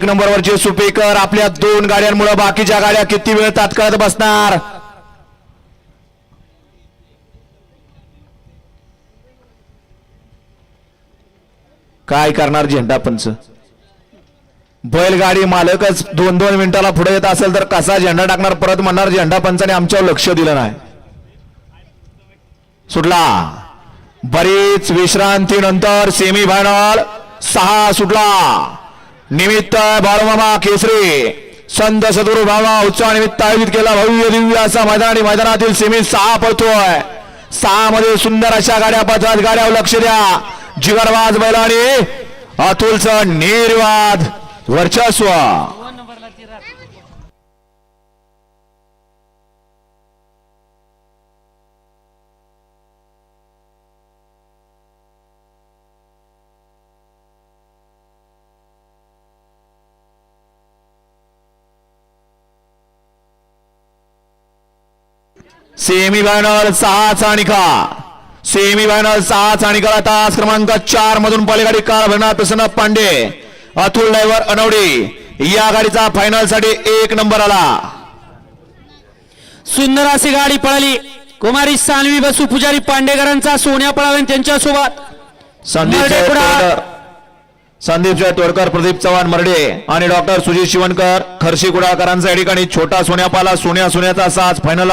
एक नंबरवरचे सुपेकर आपल्या दोन गाड्यांमुळे बाकीच्या गाड्या किती वेळ तात्काळात बसणार? काय करणार झेंडा पंच? बैलगाडी मालकच दोन दोन मिनिटाला पुढे येत असेल तर कसा झेंडा टाकणार? परत म्हणणार झेंडा पंचाने आमच्यावर लक्ष दिलं नाही. सुटला. बरीच विश्रांतीनंतर सेमी फायनल सहा सुटला. निमित्त बाळमामा केसरी. संत सदुरु भावा उत्सवा निमित्त आयोजित केला. भव्य दिव्य असा मैदान आणि मैदानातील सेमी सहा पळतोय. सहा मध्ये सुंदर अशा गाड्या पळतात गाड्यावर लक्ष द्या. जिगरबाज बैलाणी अतुलचं निर्वाद वर्चस्व. सेमी फायनल सहाचा निकाल. सेमी फायनल सहाचा निकाल तास क्रमांक चार मधून पलीकडे कार भरणार प्रसन्न पांडे अतुल ड्रायव्हर अनवडी. या गाडीचा फायनलसाठी एक नंबर आला. सुंदर अशी गाडी पळाली. कुमारी सानवी बसू पुजारी पांडेकरांचा सोन्या पळाला आणि त्यांच्यासोबत संदीप संदीप जय तोडकर प्रदीप चव्हाण मर्डे आणि डॉक्टर सुजित शिवणकर खर्शी कुडाळकरांचा या ठिकाणी छोटा सोन्यापाला सोन्या सोन्याचा साज फायनलला